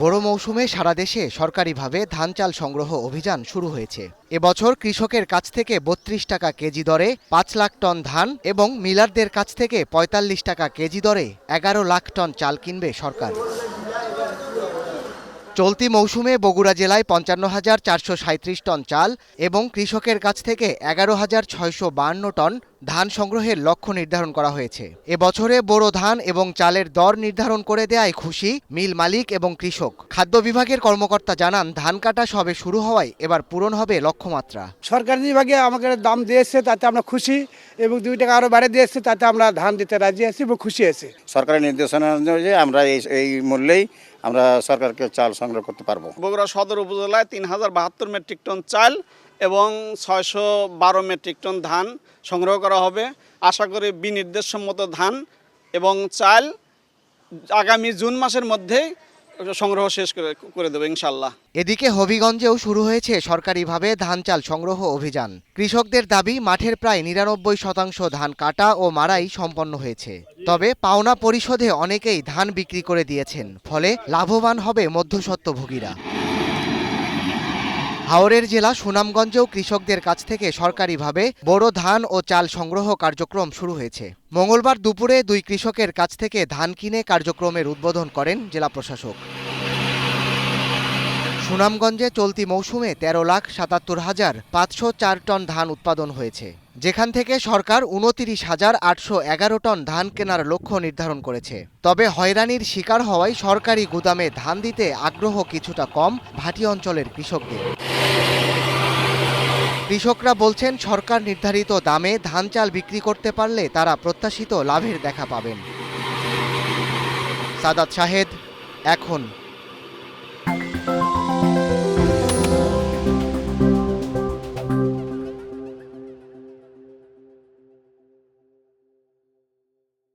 বড় মৌসুমে সারা দেশে সরকারিভাবে ধান চাল সংগ্রহ অভিযান শুরু হয়েছে। এবছর কৃষকের কাছ থেকে বত্রিশ টাকা কেজি দরে পাঁচ লাখ টন ধান এবং মিলারদের কাছ থেকে পঁয়তাল্লিশ টাকা কেজি দরে এগারো লাখ টন চাল কিনবে সরকার। চলতি মৌসুমে বগুড়া জেলায় পঞ্চান্ন হাজার চারশো সাঁত্রিশ টন চাল এবং কৃষকের কাছ থেকে এগারো হাজার ছয়শো বান্ন টন ধান সংগ্রহের লক্ষ্য নির্ধারণ করা হয়েছে। এবছরে বোরো ধান এবং চালের দর নির্ধারণ করে দেয়ায় খুশি মিল মালিক এবং কৃষক। খাদ্য বিভাগের কর্মকর্তা জানান ধান কাটা সবে শুরু হওয়ায় এবার পূরণ হবে লক্ষ্যমাত্রা। সরকারি বিভাগে আমাকে দাম দিয়েছে তাতে আমরা খুশি এবং দুই টাকা আরও বাড়িয়ে দিয়েছে তাতে আমরা ধান দিতে রাজি আছি এবং খুশি আছি। সরকারের নির্দেশনা অনুযায়ী আমরা এই এই মূল্যেই আমরা সরকারকে চাল সংগ্রহ করতে পারব। বগুড়া সদর উপজেলায় তিন হাজার বাহাত্তর মেট্রিক টন চাল এবং ছয়শো বারো মেট্রিক টন ধান সংগ্রহ করা হবে। আশা করি বিনির্দেশসম্মত ধান এবং চাল আগামী জুন মাসের মধ্যেই সংগ্রহ শেষ করে করে দেবো ইনশাল্লাহ এদিকে হবিগঞ্জেও শুরু হয়েছে সরকারিভাবে ধান চাল সংগ্রহ অভিযান। কৃষকদের দাবি, মাঠের প্রায় নিরানব্বই শতাংশ ধান কাটা ও মারাই সম্পন্ন হয়েছে। তবে পাওনা পরিশোধে অনেকেই ধান বিক্রি করে দিয়েছেন, ফলে লাভবান হবে মধ্যস্বত্বভোগীরা। হাওরের জেলা সুনামগঞ্জেও কৃষকদের কাছ থেকে সরকারিভাবে বড় ধান ও চাল সংগ্রহ কার্যক্রম শুরু হয়েছে। মঙ্গলবার দুপুরে দুই কৃষকের কাছ থেকে ধান কিনে কার্যক্রমের উদ্বোধন করেন জেলা প্রশাসক। সুনামগঞ্জে চলতি মৌসুমে তেরো লাখ সাতাত্তর হাজার পাঁচশো চার টন ধান উৎপাদন হয়েছে। যেখান থেকে সরকার উনতিরিশ হাজার আটশো এগারো টন ধান কেনার লক্ষ্য নির্ধারণ করেছে। তবে হয়রানির শিকার হওয়ায় সরকারি গুদামে ধান দিতে আগ্রহ কিছুটা কম ভাটি অঞ্চলের কৃষকদের। কৃষকরা বলছেন, সরকার নির্ধারিত দামে ধান চাল বিক্রি করতে পারলে তারা প্রত্যাশিত লাভের দেখা পাবেন। সাদাত শাহেদ, এখন